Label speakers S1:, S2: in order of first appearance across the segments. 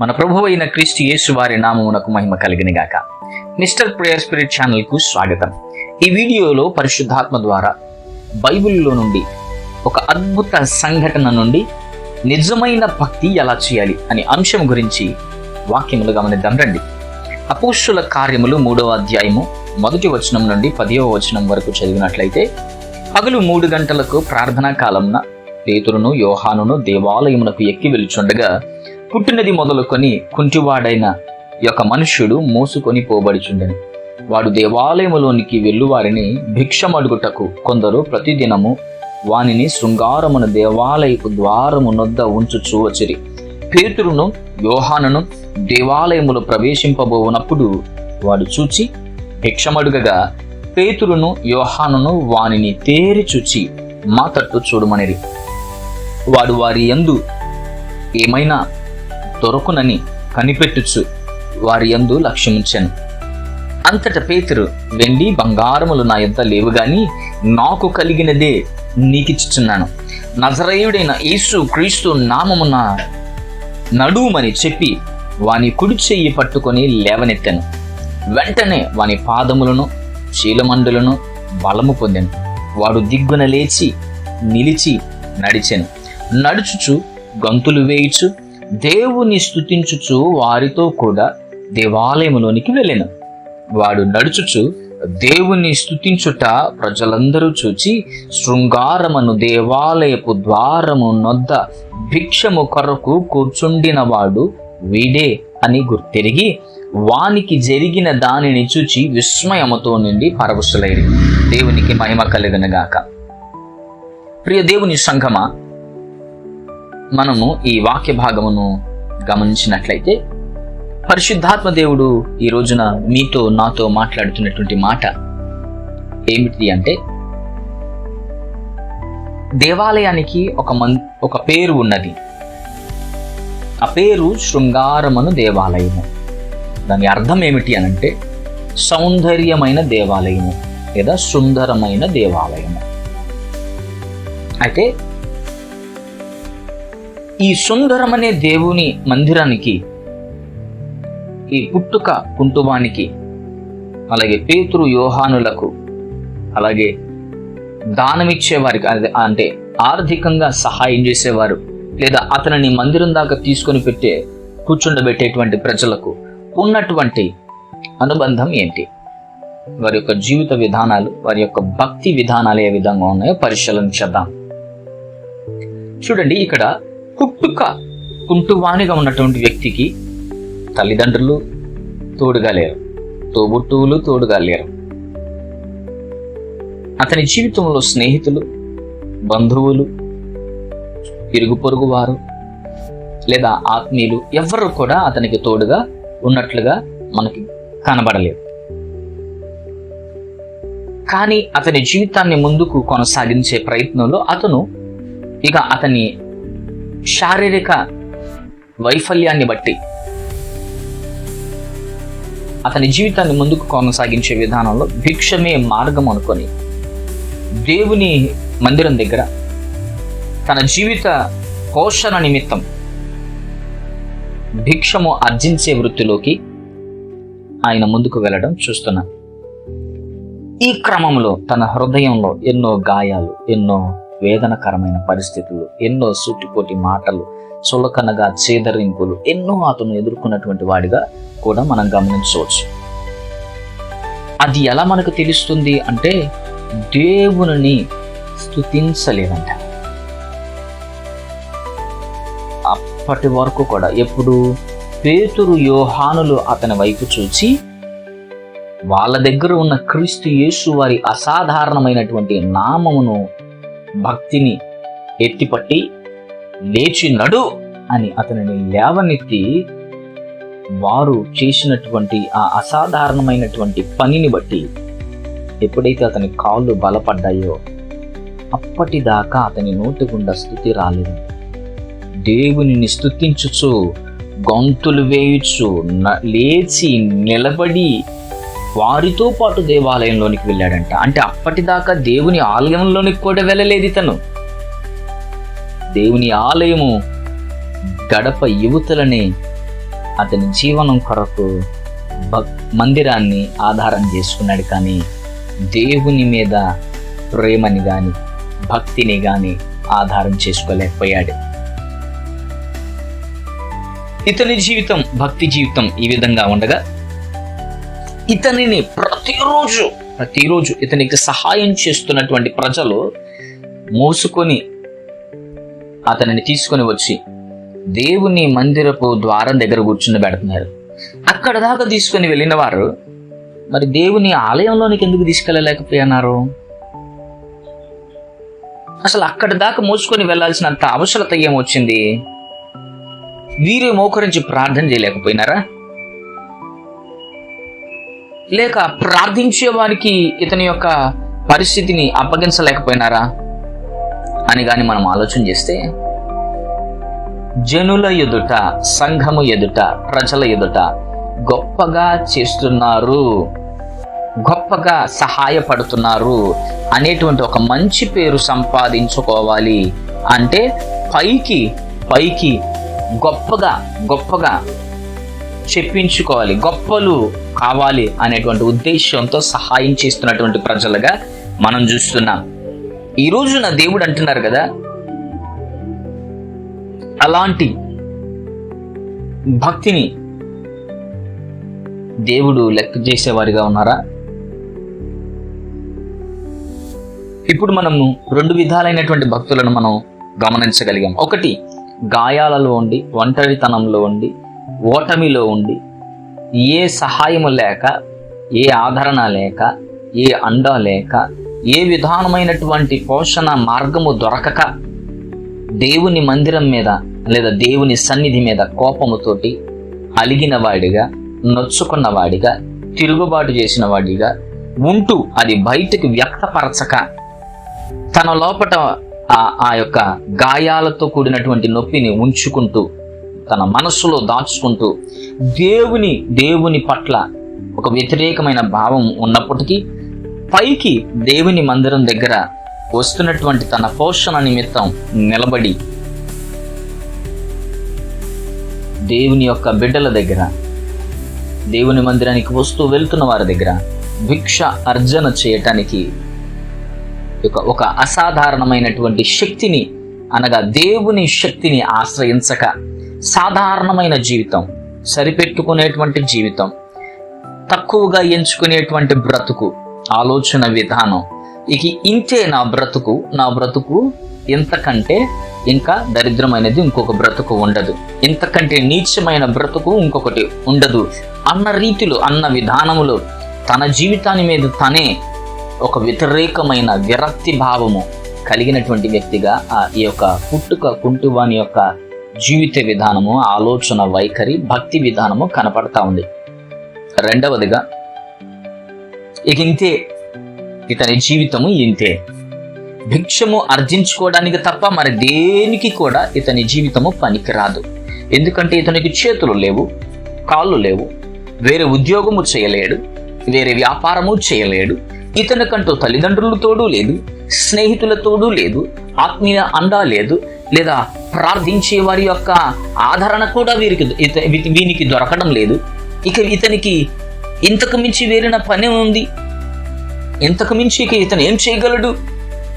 S1: మన ప్రభు అయిన క్రీస్తు యేసు వారి నామమునకు మహిమ కలిగినగాక మిస్టర్ ప్రేయర్ స్పిరిట్ ఛానల్కు స్వాగతం. ఈ వీడియోలో పరిశుద్ధాత్మ ద్వారా బైబిల్లో నుండి ఒక అద్భుత సంఘటన నుండి నిజమైన భక్తి ఎలా చేయాలి అనే అంశం గురించి వాక్యములు గమనిద్దాం రండి. అపోస్తుల కార్యములు మూడవ అధ్యాయము మొదటి వచనం నుండి పదివ వచనం వరకు చదివినట్లయితే పగలు మూడు గంటలకు ప్రార్థనా కాలంన పేతురును యోహానును దేవాలయమునకు ఎక్కి వెలుచుండగా పుట్టినది మొదలుకొని కుంటివాడైన యొక్క మనుష్యుడు మోసుకొని పోబడిచుండెను. వాడు దేవాలయములోనికి వెళ్ళువారిని భిక్షమడుగుటకు కొందరు ప్రతిదినము వానిని శృంగారమున దేవాలయపు ద్వారము నొద్ద ఉంచుచూ వచ్చిరి. పేతురును యోహానను దేవాలయములో ప్రవేశింపబోనప్పుడు వాడు చూచి భిక్షమడుగగా పేతురును యోహానును వానిని తేరి చూచి మా తట్టు చూడమనిరి. వాడు వారి యందు ఏమైనా దొరకునని కనిపెట్టుచు వారి యందు లక్ష్యముంచాను. అంతట పేతురు వెండి బంగారములు నా యొద్ద లేవు గాని నాకు కలిగినదే నీకిచ్చుచున్నాను. నజరయుడైన యేసు క్రీస్తు నామమున నడుమని చెప్పి వాని కుడి చెయ్యి పట్టుకొని లేవనెత్తాను. వెంటనే వాని పాదములను శీలమండులను బలము పొందాను. వాడు దిగ్గున లేచి నిలిచి నడిచాను. నడుచుచు గంతులు వేయుచు దేవుని స్థుతించుచు వారితో కూడా దేవాలయములోనికి వెళ్ళెను. వాడు నడుచుచు దేవుని స్థుతించుట ప్రజలందరూ చూచి శృంగారమును దేవాలయపు ద్వారము నొద్ద భిక్షము కొరకు కూర్చుండిన వాడు వీడే అని గుర్తెరిగి వానికి జరిగిన దానిని చూచి విస్మయముతో నుండి పరవశులైరి. దేవునికి మహిమ కలిగినగాక. ప్రియ దేవుని సంఘమా మనము ఈ వాక్య భాగమును గమనించినట్లయితే పరిశుద్ధాత్మ దేవుడు ఈ రోజున మీతో నాతో మాట్లాడుతున్నటువంటి మాట ఏమిటి అంటే దేవాలయానికి ఒక మన్ ఒక పేరు ఉన్నది. ఆ పేరు శృంగారమను దేవాలయము. దాని అర్థం ఏమిటి అని అంటే సౌందర్యమైన దేవాలయము లేదా సుందరమైన దేవాలయము. అయితే ఈ సుందరమనే దేవుని మందిరానికి ఈ పుట్టుక కుంటువానికి అలాగే పేతురు యోహానులకు అలాగే దానమిచ్చేవారికి అంటే ఆర్థికంగా సహాయం చేసేవారు లేదా అతనిని మందిరం దాకా తీసుకొని పెట్టే కూర్చుండబెట్టేటువంటి ప్రజలకు ఉన్నటువంటి అనుబంధం ఏంటి? వారి యొక్క జీవిత విధానాలు వారి యొక్క భక్తి విధానాలు ఏ విధంగా ఉన్నాయో పరిశీలన చేద్దాం. చూడండి ఇక్కడ పుట్టుక కుంటువానిగా ఉన్నటువంటి వ్యక్తికి తల్లిదండ్రులు తోడుగా లేరు తోబుట్టువులు తోడుగా లేరు అతని జీవితంలో స్నేహితులు బంధువులు ఇరుగు పొరుగు వారు లేదా ఆత్మీయులు ఎవరు కూడా అతనికి తోడుగా ఉన్నట్లుగా మనకి కనబడలేదు. కానీ అతని జీవితాన్ని ముందుకు కొనసాగించే ప్రయత్నంలో అతను ఇక అతని శారీరక వైఫల్యాన్ని బట్టి అతని జీవితాన్ని ముందుకు కొనసాగించే విధానంలో భిక్షమే మార్గం అనుకొని దేవుని మందిరం దగ్గర తన జీవిత పోషణ నిమిత్తం భిక్షము ఆర్జించే వృత్తిలోకి ఆయన ముందుకు వెళ్ళడం చూస్తున్నాం. ఈ క్రమంలో తన హృదయంలో ఎన్నో గాయాలు ఎన్నో వేదనకరమైన పరిస్థితులు ఎన్నో సుట్టిపోటి మాటలు చులకనగా చేదరింపులు ఎన్నో అతను ఎదుర్కొన్నటువంటి వాడిగా కూడా మనం గమనించవచ్చు. అది ఎలా మనకు తెలుస్తుంది అంటే దేవుని స్థుతించలేదంట అప్పటి వరకు కూడా ఎప్పుడు పేతురు యోహానులు అతని వైపు చూచి వాళ్ళ దగ్గర ఉన్న క్రీస్తు యేసు వారి అసాధారణమైనటువంటి నామమును భక్తిని ఎత్తిపట్టి లేచి నడు అని అతనిని లేవనెత్తి వారు చేసినటువంటి ఆ అసాధారణమైనటువంటి పనిని బట్టి ఎప్పుడైతే అతని కాళ్ళు బలపడ్డాయో అప్పటిదాకా అతని నోటి గుండా స్థుతి రాలేదు. దేవునిని స్థుతించుచు గొంతులు వేయుచు న- లేచి నిలబడి వారితో పాటు దేవాలయంలోనికి వెళ్ళాడంట. అంటే అప్పటిదాకా దేవుని ఆలయంలోనికి కూడా వెళ్ళలేదు ఇతను. దేవుని ఆలయము గడప యువతులని అతని జీవనం కొరకు భక్ మందిరాన్ని ఆధారం చేసుకున్నాడు కానీ దేవుని మీద ప్రేమని కానీ భక్తిని కానీ ఆధారం చేసుకోలేకపోయాడు. ఇతని జీవితం భక్తి జీవితం ఈ విధంగా ఉండగా ఇతనిని ప్రతిరోజు ప్రతిరోజు ఇతనికి సహాయం చేస్తున్నటువంటి ప్రజలు మోసుకొని అతనిని తీసుకొని వచ్చి దేవుని మందిరపు ద్వారం దగ్గర కూర్చుని పెడుతున్నారు. అక్కడ దాకా తీసుకొని వెళ్ళిన వారు మరి దేవుని ఆలయంలోనికి ఎందుకు తీసుకెళ్ళలేకపోయినారు? అసలు అక్కడి దాకా మోసుకొని వెళ్ళాల్సినంత అవసరత ఏమొచ్చింది? వీరే మోకరించి ప్రార్థన చేయలేకపోయినారా? లేక ప్రార్థించే వారికి ఇతని యొక్క పరిస్థితిని అప్పగించలేకపోయినారా? అని కానీ మనం ఆలోచన చేస్తే జనుల ఎదుట సంఘము ఎదుట ప్రజల ఎదుట గొప్పగా చేస్తున్నారు గొప్పగా సహాయపడుతున్నారు అనేటువంటి ఒక మంచి పేరు సంపాదించుకోవాలి అంటే పైకి పైకి గొప్పగా గొప్పగా చెప్పించుకోవాలి గొప్పలు కావాలి అనేటువంటి ఉద్దేశంతో సహాయం చేస్తున్నటువంటి ప్రజలుగా మనం చూస్తున్నాం. ఈ రోజున దేవుడు అంటున్నారు కదా అలాంటి భక్తిని దేవుడు లెక్క చేసేవారిగా ఉన్నారా? ఇప్పుడు మనము రెండు విధాలైనటువంటి భక్తులను మనం గమనించగలిగాం. ఒకటి గాయాలలో ఉండి ఒంటరితనంలో ఉండి ఓటమిలో ఉండి ఏ సహాయము లేక ఏ ఆదరణ లేక ఏ అండ లేక ఏ విధానమైనటువంటి పోషణ మార్గము దొరకక దేవుని మందిరం మీద లేదా దేవుని సన్నిధి మీద కోపముతోటి అలిగిన వాడిగా నొచ్చుకున్న వాడిగా తిరుగుబాటు చేసిన వాడిగా ఉంటూ అది బయటకు వ్యక్తపరచక తన లోపట ఆ ఆ యొక్క గాయాలతో కూడినటువంటి నొప్పిని ఉంచుకుంటూ తన మనస్సులో దాచుకుంటూ దేవుని దేవుని పట్ల ఒక వ్యతిరేకమైన భావం ఉన్నప్పటికీ పైకి దేవుని మందిరం దగ్గర వస్తున్నటువంటి తన పోషణ నిమిత్తం నిలబడి దేవుని యొక్క బిడ్డల దగ్గర దేవుని మందిరానికి వస్తూ వెళ్తున్న వారి దగ్గర భిక్ష అర్జన చేయటానికి ఒక ఒక అసాధారణమైనటువంటి శక్తిని అనగా దేవుని శక్తిని ఆశ్రయించక సాధారణమైన జీవితం సరిపెట్టుకునేటువంటి జీవితం తక్కువగా ఎంచుకునేటువంటి బ్రతుకు ఆలోచన విధానం. ఇక ఇంతే నా బ్రతుకు నా బ్రతుకు ఇంతకంటే ఇంకా దరిద్రమైనది ఇంకొక బ్రతుకు ఉండదు. ఇంతకంటే నీచమైన బ్రతుకు ఇంకొకటి ఉండదు. అన్న రీతిలో అన్న విధానములో తన జీవితాన్ని మీద తనే ఒక వ్యతిరేకమైన విరక్తి భావము కలిగినటువంటి వ్యక్తిగా ఆ ఈ యొక్క పుట్టుక కుంటువాని యొక్క జీవిత విధానము ఆలోచన వైఖరి భక్తి విధానము కనపడతా ఉంది. రెండవదిగా ఇక ఇంతే. ఇతని జీవితము ఇంతే. భిక్షము అర్జించుకోవడానికి తప్ప మరి దేనికి కూడా ఇతని జీవితము పనికిరాదు. ఎందుకంటే ఇతనికి చేతులు లేవు కాళ్ళు లేవు వేరే ఉద్యోగము చేయలేడు వేరే వ్యాపారము చేయలేడు ఇతనికంటూ తల్లిదండ్రులతోడు లేదు స్నేహితులతోడు లేదు ఆత్మీయ అండా లేదు లేదా ప్రార్థించే వారి యొక్క ఆదరణ కూడా వీరికి ఇత వీ- వీనికి దొరకడం లేదు. ఇక ఇతనికి ఇంతకు మించి వేరిన పని ఉంది. ఇంతకు మించి ఇక ఇతను ఏం చేయగలడు?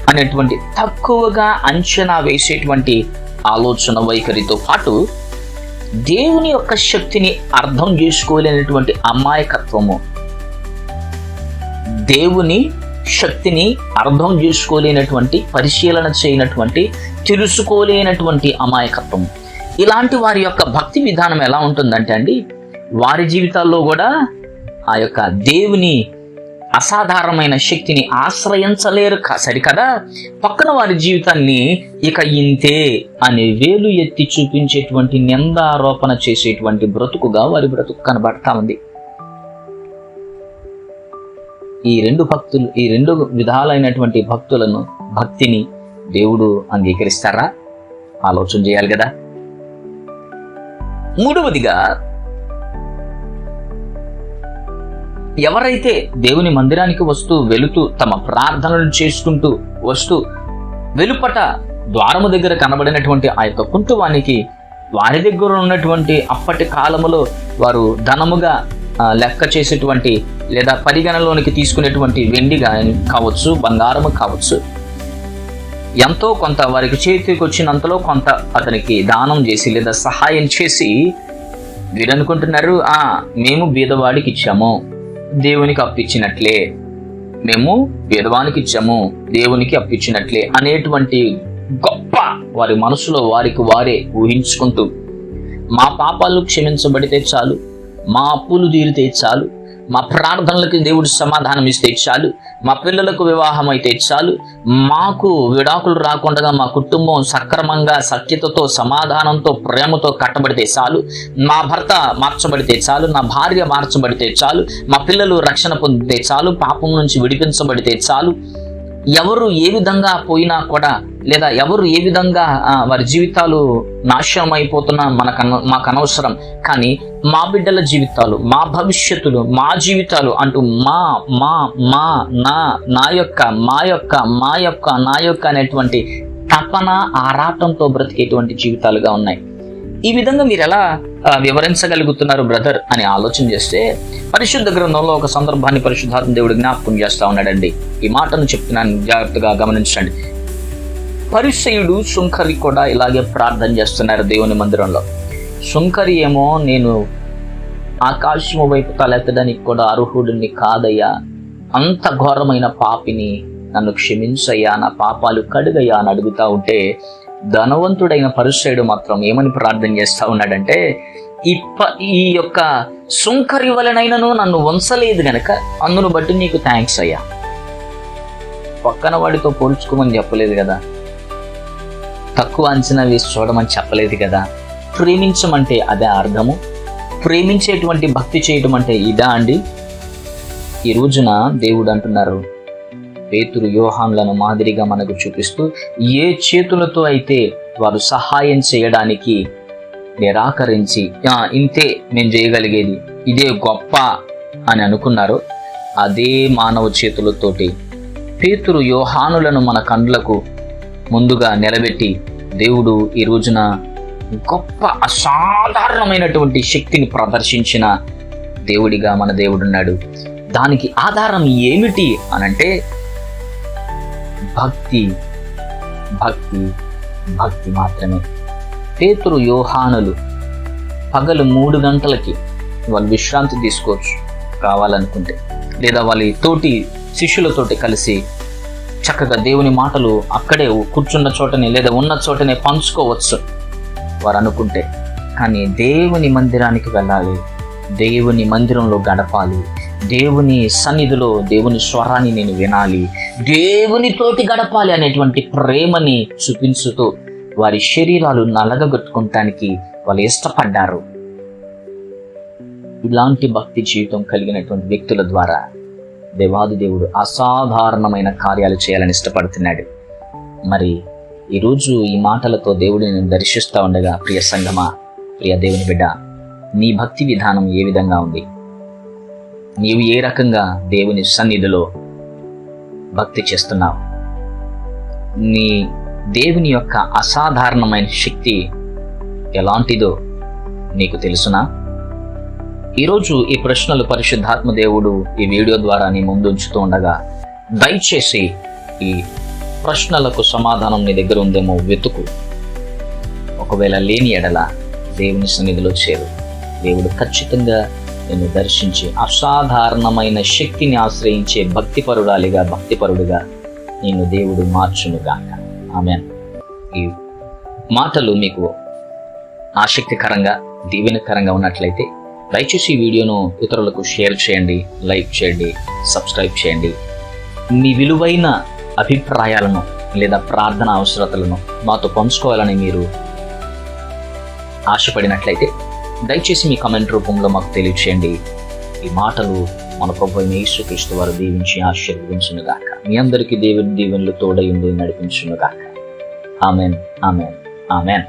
S1: అనేటువంటి తక్కువగా అంచనా వేసేటువంటి ఆలోచన వైఖరితో పాటు దేవుని యొక్క శక్తిని అర్థం చేసుకోలేనటువంటి అమాయకత్వము. దేవుని శక్తిని అర్థం చేసుకోలేనటువంటి పరిశీలన చేయనటువంటి తెలుసుకోలేనటువంటి అమాయకత్వం. ఇలాంటి వారి యొక్క భక్తి విధానం ఎలా ఉంటుందంటే అండి వారి జీవితాల్లో కూడా ఆ యొక్క దేవుని అసాధారణమైన శక్తిని ఆశ్రయించలేరు కా- సరికదా పక్కన వారి జీవితాన్ని ఇక ఇంతే అని వేలు ఎత్తి చూపించేటువంటి నిందారోపణ చేసేటువంటి బ్రతుకుగా వారి బ్రతుకు కనబడతా ఉంది. ఈ రెండు భక్తులు ఈ రెండు విధాలైనటువంటి భక్తులను భక్తిని దేవుడు అంగీకరిస్తారా? ఆలోచన చేయాలి కదా. మూడవదిగా ఎవరైతే దేవుని మందిరానికి వస్తూ వెళుతూ తమ ప్రార్థనలు చేసుకుంటూ వస్తూ వెలుపట ద్వారము దగ్గర కనబడినటువంటి ఆ యొక్క కుంటువానికి వారి దగ్గర ఉన్నటువంటి అప్పటి కాలములో వారు ధనముగా లెక్క చేసేటువంటి లేదా పరిగణలోనికి తీసుకునేటువంటి వెండి కానీ కావచ్చు బంగారం కావచ్చు ఎంతో కొంత వారికి చేతికి వచ్చినంతలో కొంత అతనికి దానం చేసి లేదా సహాయం చేసి వీరు అనుకుంటున్నారు ఆ మేము బీదవాడికి ఇచ్చాము దేవునికి అప్పిచ్చినట్లే మేము బీదవానికి ఇచ్చాము దేవునికి అప్పిచ్చినట్లే అనేటువంటి గొప్ప వారి మనసులో వారికి వారే ఊహించుకుంటూ మా పాపాలు క్షమించబడితే చాలు మా అప్పులు తీరితే చాలు మా ప్రార్థనలకు దేవుడు సమాధానం ఇస్తే చాలు. మా పిల్లలకు వివాహం అయితే చాలు. మాకు విడాకులు రాకుండా మా కుటుంబం సక్రమంగా సత్యతతో సమాధానంతో ప్రేమతో కట్టబడితే చాలు. మా భర్త మార్చబడితే చాలు. నా భార్య మార్చబడితే చాలు. మా పిల్లలు రక్షణ పొందితే చాలు. పాపం నుంచి విడిపించబడితే చాలు. ఎవరు ఏ విధంగా పోయినా కూడా లేదా ఎవరు ఏ విధంగా వారి జీవితాలు నాశనం అయిపోతున్నా మనకు మాకు అనవసరం కానీ మా బిడ్డల జీవితాలు మా భవిష్యత్తులు మా జీవితాలు అంటూ మా మా మా నా నా యొక్క మా యొక్క మా యొక్క నా యొక్క అనేటువంటి తపన ఆరాటంతో బ్రతికేటువంటి జీవితాలుగా ఉన్నాయి. ఈ విధంగా మీరు ఎలా వివరించగలుగుతున్నారు బ్రదర్ అని ఆలోచన చేస్తే పరిశుద్ధ గ్రంథంలో ఒక సందర్భాన్ని పరిశుద్ధాత్మ దేవుడు జ్ఞాపకం చేస్తా ఉన్నాడండి. ఈ మాటను చెప్తున్నాను జాగ్రత్తగా గమనించండి. పరిసయుడు శుంకరి కూడా ఇలాగే ప్రార్థన చేస్తున్నారు దేవుని మందిరంలో. శుంకరి ఏమో నేను ఆకాశము వైపు తలెత్తడానికి కూడా అర్హుడిని కాదయ్యా. అంత ఘోరమైన పాపిని నన్ను క్షమించయ్యా నా పాపాలు కడుగయ్యా అని అడుగుతా ఉంటే ధనవంతుడైన పరిసయుడు మాత్రం ఏమని ప్రార్థన చేస్తా ఉన్నాడంటే ఈ ప ఈ యొక్క శుంకరి వలనైనను నన్ను వంచలేదు గనక అందును బట్టి నీకు థ్యాంక్స్ అయ్యా. పక్కన వాడితో పోల్చుకోమని చెప్పలేదు కదా. తక్కువ అంచనా వేసి చూడమని చెప్పలేదు కదా. ప్రేమించమంటే అదే అర్థము. ప్రేమించేటువంటి భక్తి చేయటం అంటే ఇదా అండి. ఈ రోజున దేవుడు అంటున్నారు పేతురు యోహాన్లను మాదిరిగా మనకు చూపిస్తూ ఏ చేతులతో అయితే వారు సహాయం చేయడానికి నిరాకరించి ఇంతే మేము చేయగలిగేది ఇదే గొప్ప అని అనుకున్నారు అదే మానవ చేతులతోటి పేతురు యోహానులను మన కండ్లకు ముందుగా నిలబెట్టి దేవుడు ఈ రోజున గొప్ప అసాధారణమైనటువంటి శక్తిని ప్రదర్శించిన దేవుడిగా మన దేవుడున్నాడు. దానికి ఆధారం ఏమిటి అనంటే భక్తి భక్తి భక్తి మాత్రమే. పేతురు యోహానులు పగలు మూడు గంటలకి వాళ్ళు విశ్రాంతి తీసుకోవచ్చు కావాలనుకుంటే. లేదా వాళ్ళ తోటి శిష్యులతోటి కలిసి చక్కగా దేవుని మాటలు అక్కడే కూర్చున్న చోటనే లేదా ఉన్న చోటనే పంచుకోవచ్చు వారు అనుకుంటే. కానీ దేవుని మందిరానికి వెళ్ళాలి. దేవుని మందిరంలో గడపాలి. దేవుని సన్నిధిలో దేవుని స్వరాన్ని నేను వినాలి. దేవునితోటి గడపాలి అనేటువంటి ప్రేమని చూపించుతూ వారి శరీరాలు నలగగొట్టుకుంటానికి వాళ్ళు ఇష్టపడ్డారు. ఇలాంటి భక్తి జీవితం కలిగినటువంటి వ్యక్తుల ద్వారా దేవాది దేవుడు అసాధారణమైన కార్యాలు చేయాలని ఇష్టపడుతున్నాడు. మరి ఈరోజు ఈ మాటలతో దేవుడిని దర్శిస్తూ ఉండగా ప్రియ సంగమా ప్రియ దేవుని బిడ్డ నీ భక్తి విధానం ఏ విధంగా ఉంది? నీవు ఏ రకంగా దేవుని సన్నిధిలో భక్తి చేస్తున్నావు? నీ దేవుని యొక్క అసాధారణమైన శక్తి ఎలాంటిదో నీకు తెలుసునా? ఈరోజు ఈ ప్రశ్నలు పరిశుద్ధాత్మ దేవుడు ఈ వీడియో ద్వారా నీ ముందు ఉంచుతూ ఉండగా దయచేసి ఈ ప్రశ్నలకు సమాధానం నీ దగ్గర ఉందేమో వెతుకు. ఒకవేళ లేని ఎడల దేవుని సన్నిధిలో చేరు. దేవుడు ఖచ్చితంగా నిన్ను దర్శించి అసాధారణమైన శక్తిని ఆశ్రయించే భక్తిపరుడాలిగా భక్తిపరుడుగా నిన్ను దేవుడు మార్చునుగాక ఆమె ఈ మాటలు మీకు ఆసక్తికరంగా దీవెనకరంగా ఉన్నట్లయితే దయచేసి ఈ వీడియోను ఇతరులకు షేర్ చేయండి లైక్ చేయండి సబ్స్క్రైబ్ చేయండి. మీ విలువైన అభిప్రాయాలను లేదా ప్రార్థన అవసరతలను మాతో పంచుకోవాలని మీరు ఆశపడినట్లయితే దయచేసి మీ కమెంట్ రూపంలో మాకు తెలియచేయండి. ఈ మాటలు మన ప్రభు అయిన యేసుక్రీస్తు వారు దీవించి ఆశీర్వదించునుగాక. మీ అందరికీ దేవుని దీవెనలు తోడయుండి నడిపించునుగాక. Amen amen amen.